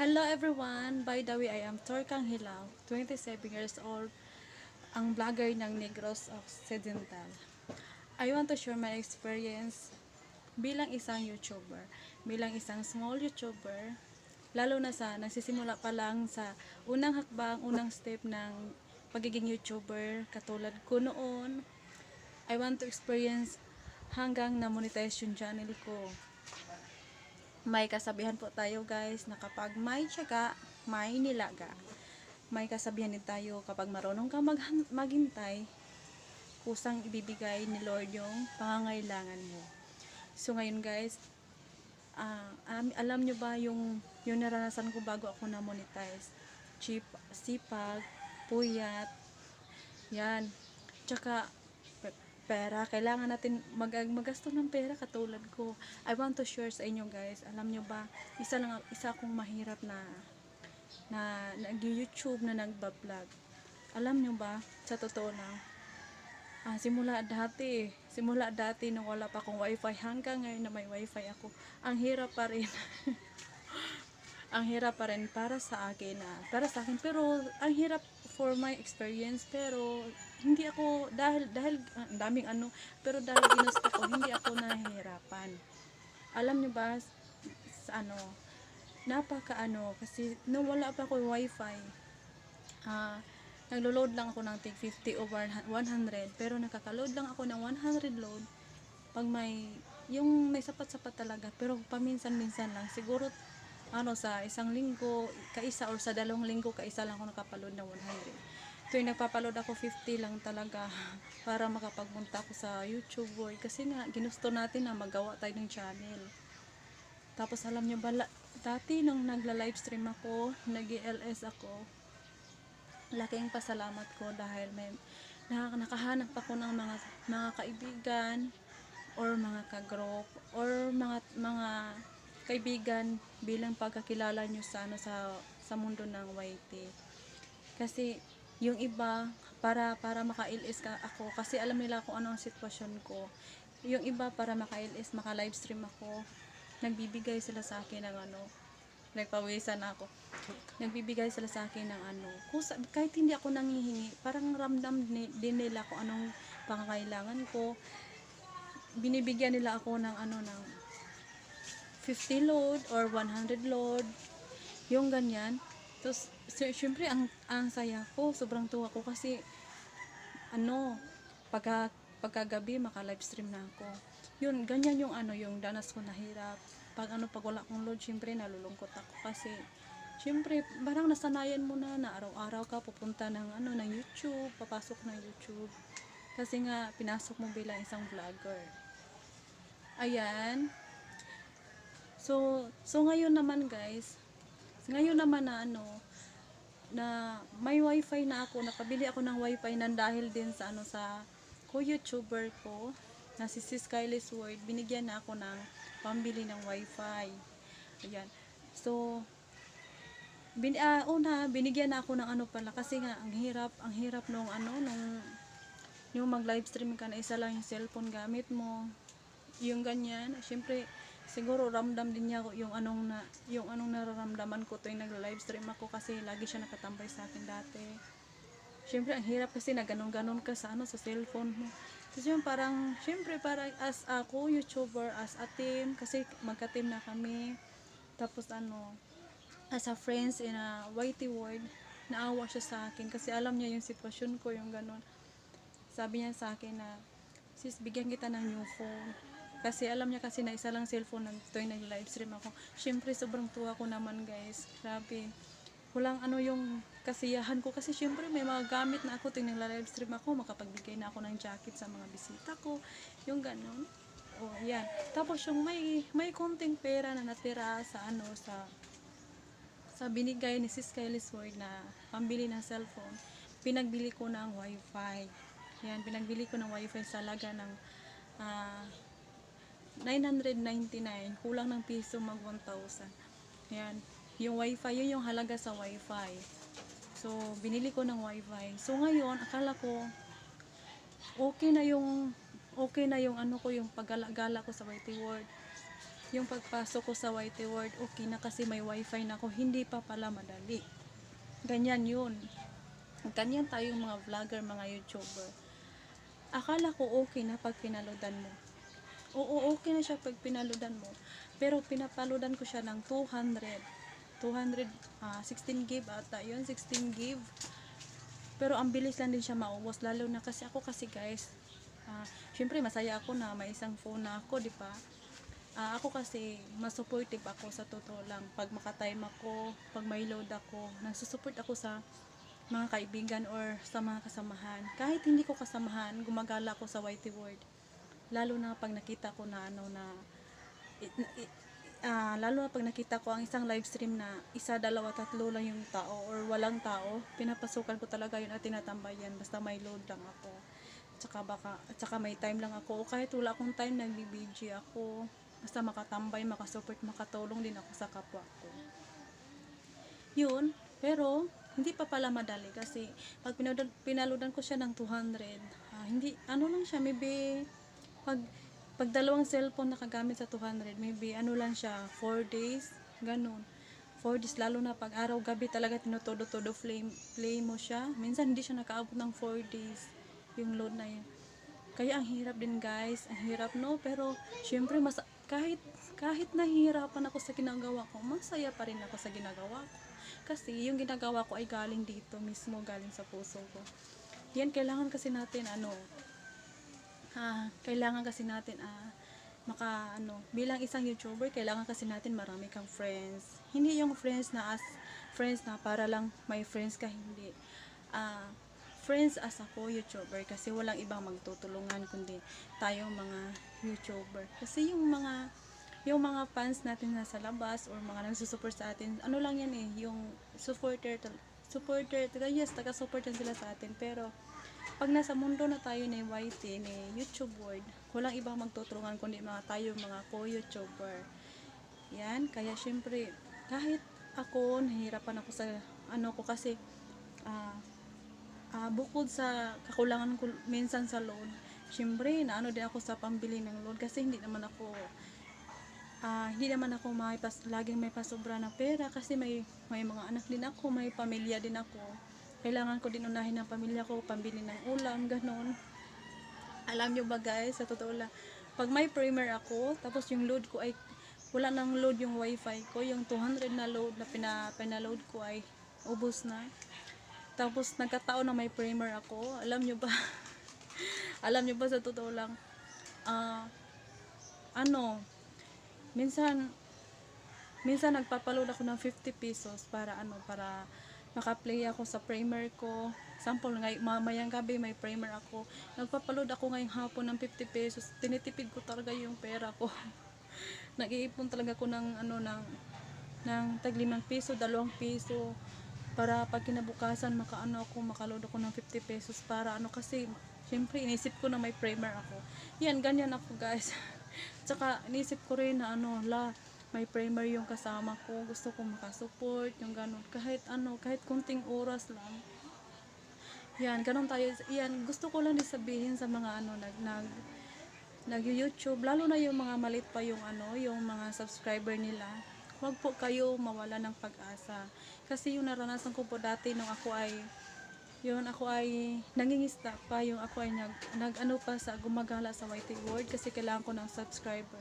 Hello everyone! By the way, I am Torkang Hilaw, 27 years old, ang vlogger ng Negros Occidental. I want to share my experience bilang isang YouTuber, bilang isang small YouTuber, lalo na sa nagsisimula pa lang sa unang hakbang, unang step ng pagiging YouTuber, katulad ko noon. I want to experience hanggang na-monetize yung channel ko may kasabihan po tayo guys na kapag may tiyaga, may nilaga. May kasabihan din tayo kapag marunong ka mag maghintay, kusang ibibigay ni Lord yung pangangailangan mo. So ngayon guys, am- alam nyo ba yung, yung naranasan ko bago ako na monetize? Cheap, sipag, puyat, yan. Tsaka, pera, kailangan natin mag magasto ng pera katulad ko. I want to share sa inyo guys. Alam nyo ba, isa lang isa akong mahirap na na nag-YouTube na nagba-vlog. Alam nyo ba, sa totoo lang, ah, simula dati, simula dati nung wala pa akong wifi hanggang ngayon na may wifi ako, ang hirap pa rin. ang hirap pa rin para sa akin na para sa akin pero ang hirap for my experience pero hindi ako dahil dahil ah, ang daming ano pero dahil ginusto ko hindi ako nahihirapan. Alam niyo ba sa ano napaka ano kasi nung wala pa ako wifi ah naglo-load lang ako ng tig 50 over 100 pero nakaka-load lang ako ng 100 load pag may yung may sapat-sapat talaga pero paminsan-minsan lang siguro ano sa isang linggo kaisa or sa dalawang linggo kaisa lang ako nakapaload ng 100 tuwing nagpapaload ako 50 lang talaga para makapagpunta ako sa YouTube boy kasi nga ginusto natin na magawa tayo ng channel tapos alam nyo ba dati nung nagla livestream ako nag ls ako laking pasalamat ko dahil may na, nakahanap ako ng mga mga kaibigan or mga ka-group or mga mga kaibigan bilang pagkakilala nyo sa ano sa sa mundo ng YT. Kasi yung iba para para maka-LS ka ako kasi alam nila kung ano ang sitwasyon ko. Yung iba para maka-LS, maka-livestream ako, nagbibigay sila sa akin ng ano, nagpawisan ako. Nagbibigay sila sa akin ng ano, kusa, kahit hindi ako nangihingi, parang ramdam din nila kung anong pangangailangan ko. Binibigyan nila ako ng ano ng 50 load or 100 load. Yung ganyan. Tapos, sy- syempre, ang, ang saya ko, sobrang tuwa ko kasi, ano, pagka, pagkagabi, maka-livestream na ako. Yun, ganyan yung ano, yung danas ko na hirap. Pag ano, pag wala akong load, syempre, nalulungkot ako kasi, syempre, parang nasanayan mo na na araw-araw ka pupunta ng ano, ng YouTube, papasok ng YouTube. Kasi nga, pinasok mo bilang isang vlogger. Ayan. So, so ngayon naman guys, ngayon naman na ano, na may wifi na ako, nakabili ako ng wifi nan dahil din sa ano sa ko-youtuber ko, na si Sis Kylie's World, binigyan na ako ng pambili ng wifi. Ayan. So, bin, ah, una, binigyan na ako ng ano pala, kasi nga, ang hirap, ang hirap nung ano, nung, yung mag-livestream ka na isa lang yung cellphone gamit mo, yung ganyan, syempre, siguro ramdam din niya ko yung anong na yung anong nararamdaman ko tuwing nagla-livestream ako kasi lagi siya nakatambay sa akin dati. Syempre ang hirap kasi na ganun-ganon ka sa ano sa cellphone mo. Kasi yung parang syempre para as ako YouTuber as a team kasi magka-team na kami. Tapos ano as a friends in a YT world naawa siya sa akin kasi alam niya yung sitwasyon ko yung ganun. Sabi niya sa akin na sis bigyan kita ng new phone kasi alam niya kasi na isa lang cellphone nang tuwing nag-livestream ako. Syempre, sobrang tuwa ko naman guys. Grabe. Walang ano yung kasiyahan ko kasi syempre may mga gamit na ako tuwing nag-livestream ako. Makapagbigay na ako ng jacket sa mga bisita ko. Yung ganun. O, yan. Tapos yung may, may konting pera na natira sa ano, sa sa binigay ni Sis Kylie Sword na pambili ng cellphone, pinagbili ko ng wifi. Yan, pinagbili ko ng wifi sa laga ng ah, 999 kulang ng piso mag 1,000 yan yung wifi yun yung halaga sa wifi so binili ko ng wifi so ngayon akala ko okay na yung okay na yung ano ko yung paggala-gala ko sa YT World yung pagpasok ko sa YT World, okay na kasi may wifi na ako, hindi pa pala madali. Ganyan yun. Ganyan tayong mga vlogger, mga YouTuber. Akala ko okay na pag pinaludan mo. Oo, okay na siya pag pinaludan mo. Pero pinapaludan ko siya ng 200. 200, ah, 16 gig ata yun, 16 gig. Pero ang bilis lang din siya maubos, lalo na kasi ako kasi guys, ah, syempre masaya ako na may isang phone na ako, di ba? Ah, ako kasi, mas supportive ako sa totoo lang. Pag makatime ako, pag may load ako, nagsusupport ako sa mga kaibigan or sa mga kasamahan. Kahit hindi ko kasamahan, gumagala ako sa YT World. Lalo na pag nakita ko na ano na, ah, lalo na pag nakita ko ang isang live stream na isa, dalawa, tatlo lang yung tao or walang tao, pinapasukan ko talaga yun at tinatambayan basta may load lang ako. Tsaka baka, tsaka may time lang ako. O kahit wala akong time, nagbibg ako. Basta makatambay, makasupport, makatulong din ako sa kapwa ko. Yun, pero hindi pa pala madali kasi pag pinaludan, pinaludan ko siya ng 200, ah, hindi, ano lang siya, maybe pag, pag dalawang cellphone nakagamit sa 200, maybe ano lang siya, 4 days, ganun. 4 days, lalo na pag araw-gabi talaga tinutodo-todo flame, play mo siya. Minsan hindi siya nakaabot ng 4 days yung load na yun. Kaya ang hirap din guys, ang hirap no, pero syempre mas kahit kahit nahihirapan ako sa ginagawa ko, masaya pa rin ako sa ginagawa ko. Kasi yung ginagawa ko ay galing dito mismo, galing sa puso ko. Yan kailangan kasi natin ano, ah, kailangan kasi natin ah, maka ano, bilang isang YouTuber, kailangan kasi natin marami kang friends. Hindi yung friends na as friends na para lang may friends ka, hindi. Ah, friends as ako YouTuber kasi walang ibang magtutulungan kundi tayong mga YouTuber. Kasi yung mga yung mga fans natin na sa labas or mga nagsusupport sa atin, ano lang yan eh, yung supporter, supporter, taga yes, taga-support yan sila sa atin, pero pag nasa mundo na tayo ni YT, ni YouTube world, walang ibang magtutulungan kundi mga tayo, mga ko-YouTuber. Yan, kaya syempre, kahit ako, nahihirapan ako sa, ano ko kasi, ah, ah, bukod sa kakulangan ko minsan sa load, syempre, naano din ako sa pambili ng load kasi hindi naman ako, ah, hindi naman ako may pas, laging may pasobra na pera kasi may, may mga anak din ako, may pamilya din ako. Kailangan ko din unahin ng pamilya ko, pambili ng ulam, ganun. Alam nyo ba guys, sa totoo lang, pag may primer ako, tapos yung load ko ay, wala nang load yung wifi ko, yung 200 na load na pina, pinaload ko ay ubos na. Tapos nagkataon na may primer ako, alam nyo ba, alam nyo ba sa totoo lang, ah, ano, minsan, minsan nagpapaload ako ng 50 pesos para ano, para makaplay ako sa primer ko. Sample, ngay, mamayang gabi may primer ako. Nagpapaload ako ngayong hapon ng 50 pesos. Tinitipid ko talaga yung pera ko. Nag-iipon talaga ako ng ano ng ng taglimang piso, dalawang piso para pag kinabukasan makaano ako, makaload ako ng 50 pesos para ano kasi syempre inisip ko na may primer ako. Yan, ganyan ako guys. Tsaka inisip ko rin na ano, la, may primer yung kasama ko. Gusto ko makasupport, yung ganun. Kahit ano, kahit kunting oras lang. Yan, ganun tayo. Yan, gusto ko lang sabihin sa mga ano, nag, nag, nag YouTube, lalo na yung mga malit pa yung ano, yung mga subscriber nila. Huwag po kayo mawala ng pag-asa. Kasi yung naranasan ko po dati nung ako ay yun ako ay nangingista pa yung ako ay nag, nag ano pa sa gumagala sa World kasi kailangan ko ng subscriber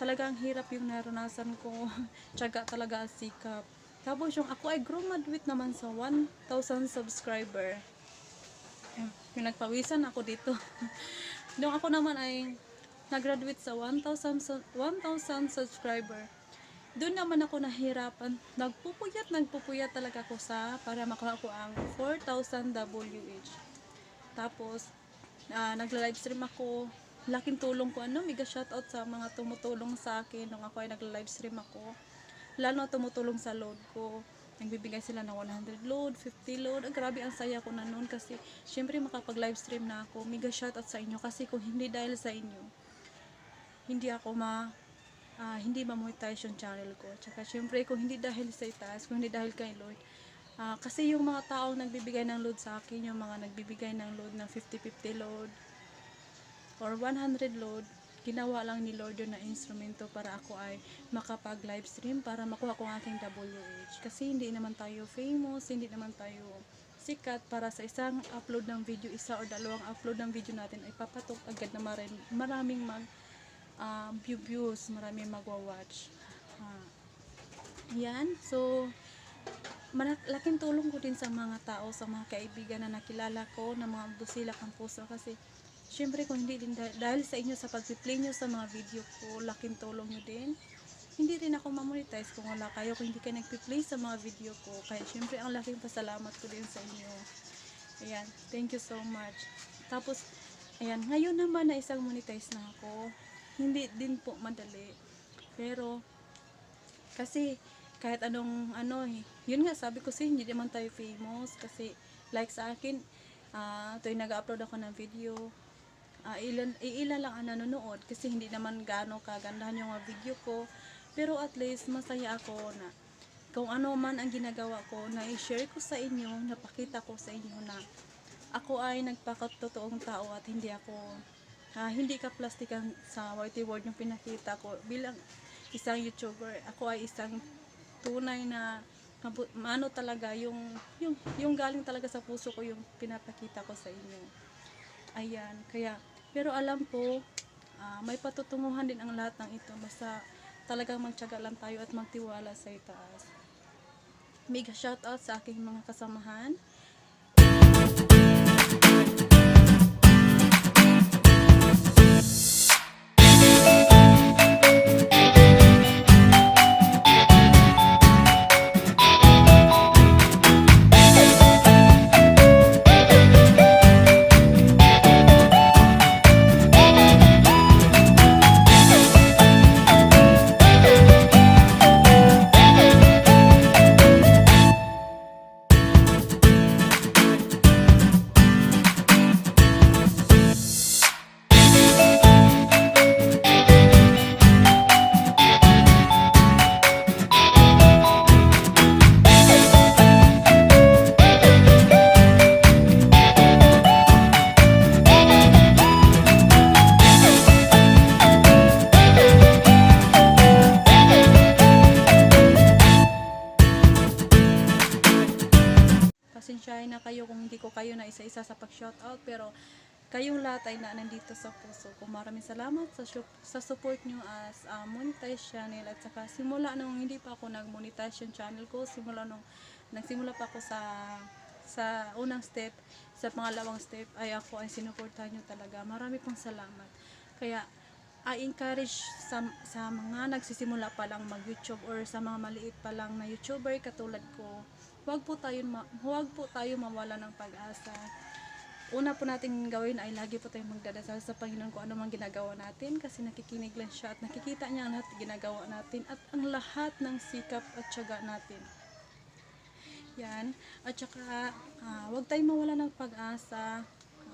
talagang hirap yung naranasan ko tsaga talaga ang sikap tapos yung ako ay graduate naman sa 1,000 subscriber yung nagpawisan ako dito yung ako naman ay nag-graduate sa 1,000 su- 1,000 subscriber doon naman ako nahirapan. Nagpupuyat, nagpupuyat talaga ako sa para makuha ko ang 4,000 WH. Tapos, ah, nagla-live stream ako. Laking tulong ko. Ano, mega shoutout sa mga tumutulong sa akin nung ako ay nagla-live stream ako. Lalo tumutulong sa load ko. Nagbibigay sila ng 100 load, 50 load. Ang grabe ang saya ko na noon kasi syempre makapag-live stream na ako. Mega shoutout sa inyo kasi kung hindi dahil sa inyo, hindi ako ma ah, hindi ma-monetize yung channel ko. Tsaka syempre kung hindi dahil sa itaas, kung hindi dahil kay Lord, ah, kasi yung mga taong nagbibigay ng load sa akin, yung mga nagbibigay ng load ng 50-50 load or 100 load, ginawa lang ni Lord na instrumento para ako ay makapag live stream para makuha ko ang aking WH kasi hindi naman tayo famous hindi naman tayo sikat para sa isang upload ng video isa or dalawang upload ng video natin ay papatok agad na maraming, maraming mag um, view views maraming magwa-watch. Ah, yan. So malaking tulong ko din sa mga tao, sa mga kaibigan na nakilala ko, na mga busilak ang puso kasi syempre kung hindi din dah- dahil sa inyo sa pag-play nyo sa mga video ko, laking tulong nyo din. Hindi rin ako mamonetize kung wala kayo, kung hindi kayo nagpi-play sa mga video ko. Kaya syempre ang laking pasalamat ko din sa inyo. Ayan, thank you so much. Tapos, ayan, ngayon naman na isang monetize na ako. Hindi din po madali. Pero, kasi kahit anong ano eh, yun nga sabi ko si hindi naman tayo famous kasi like sa akin ah tuwing nag-upload ako ng video ah, ilan, ilan lang ang nanonood kasi hindi naman gaano kagandahan yung video ko pero at least masaya ako na kung ano man ang ginagawa ko na i-share ko sa inyo napakita ko sa inyo na ako ay nagpakatotoong tao at hindi ako ah, hindi ka plastikan sa whitey word yung pinakita ko bilang isang YouTuber ako ay isang tunay na ano talaga yung yung yung galing talaga sa puso ko yung pinapakita ko sa inyo. Ayan, kaya pero alam ko ah, may patutunguhan din ang lahat ng ito basta talagang magtiyaga lang tayo at magtiwala sa itaas. Mega shout out sa aking mga kasamahan. Isa-isa sa pag-shoutout pero kayong lahat ay na nandito sa puso ko. Maraming salamat sa, sa support nyo as uh, monetize channel at saka simula nung hindi pa ako nag-monetize yung channel ko, simula nung nagsimula pa ako sa sa unang step, sa pangalawang step ay ako ay sinuportahan nyo talaga. Marami pong salamat. Kaya I encourage sa, sa mga nagsisimula pa lang mag-YouTube or sa mga maliit pa lang na YouTuber katulad ko, huwag po tayo huwag po tayo mawala ng pag-asa. Una po natin gawin ay lagi po tayong magdadasal sa Panginoon kung ano man ginagawa natin kasi nakikinig lang siya at nakikita niya ang lahat ginagawa natin at ang lahat ng sikap at tiyaga natin. Yan. At saka, ah, huwag tayong mawala ng pag-asa.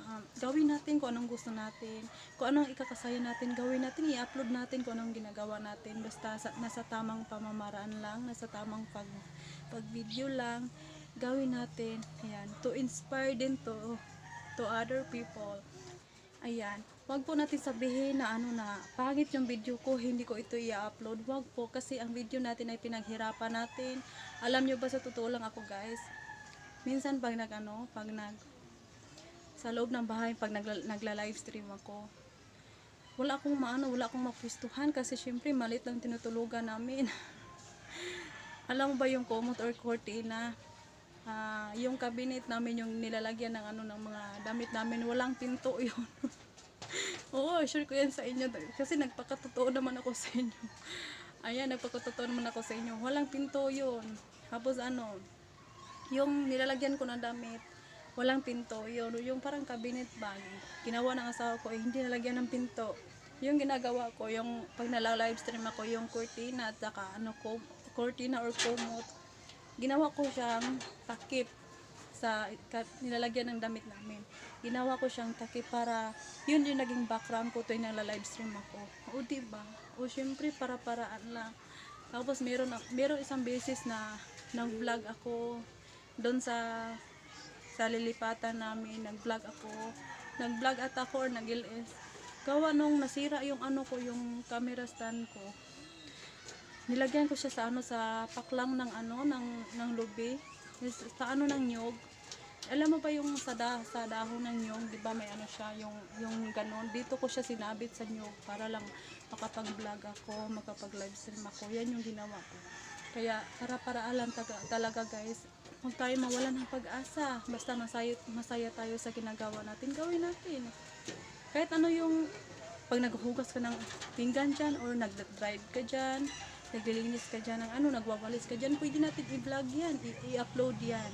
Ah, gawin natin kung anong gusto natin. Kung anong ikakasaya natin, gawin natin. I-upload natin kung anong ginagawa natin. Basta sa, nasa tamang pamamaraan lang, nasa tamang pag, pag-video lang. Gawin natin. Ayan. To inspire din to to other people. Ayan. Huwag po natin sabihin na ano na, pangit yung video ko, hindi ko ito i-upload. Huwag po, kasi ang video natin ay pinaghirapan natin. Alam nyo ba sa totoo lang ako guys, minsan pag nag ano, pag nag, sa loob ng bahay, pag nagla, nagla-live stream ako, wala akong maano, wala akong mapwistuhan kasi syempre malit lang tinutulugan namin. Alam mo ba yung komot or cortina? Ah, yung cabinet namin yung nilalagyan ng ano ng mga damit namin, walang pinto yun. Oo, sure ko yan sa inyo. Kasi nagpakatotoo naman ako sa inyo. Ayan, nagpakatotoo naman ako sa inyo. Walang pinto yun. Tapos ano, yung nilalagyan ko ng damit, walang pinto. Yun, yung parang cabinet bag. Ginawa ng asawa ko, eh, hindi nalagyan ng pinto. Yung ginagawa ko, yung pag nala-live stream ako, yung cortina at saka ano ko, cortina or kumot, ginawa ko siyang takip sa nilalagyan ng damit namin. Ginawa ko siyang takip para yun yung naging background ko tuwing nagla-live stream ako. O di ba? O syempre para-paraan lang. Tapos meron meron isang beses na nag-vlog ako doon sa sa lilipatan namin, nag-vlog ako. Nag-vlog at ako or nag-LS. gawa nung nasira yung ano ko, yung camera stand ko. Nilagyan ko siya sa ano sa paklang ng ano ng ng lubi, sa ano ng nyog. Alam mo ba yung sa, da, sa dahon ng nyog, 'di ba may ano siya, yung yung ganon. Dito ko siya sinabit sa nyog para lang makapag-vlog ako, makapag-live stream ako. Yan yung ginawa ko. Kaya para-paraalan taga- talaga guys, huwag tayo mawala ng pag-asa. Basta masaya, masaya tayo sa ginagawa natin, gawin natin. Kahit ano yung pag naghuhugas ka ng pinggan dyan or nag-drive ka dyan, naglilinis ka dyan ng ano, nagwawalis ka dyan, pwede natin i-vlog yan, i-upload yan.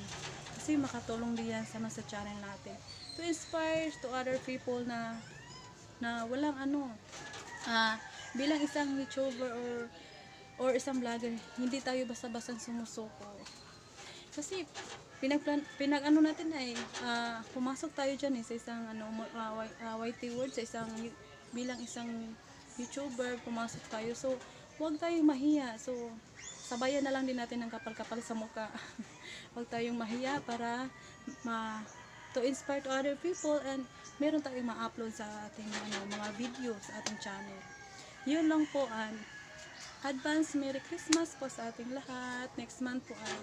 Kasi makatulong din yan sa, sa channel natin. To inspire to other people na na walang ano, ah, bilang isang YouTuber or or isang vlogger, hindi tayo basta-basta sumusuko. Kasi pinagplan pinag ano natin ay ah, pumasok tayo diyan eh sa isang ano ah, YT World sa isang bilang isang YouTuber pumasok tayo. So, huwag tayong mahiya. So, sabayan na lang din natin ng kapal-kapal sa mukha. huwag tayong mahiya para ma to inspire to other people and meron tayong ma-upload sa ating ano, mga video sa ating channel. Yun lang po an advance Merry Christmas po sa ating lahat. Next month po ay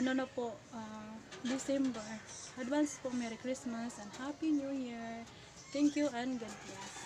ano na po ah, December. Advance po Merry Christmas and Happy New Year. Thank you and God bless.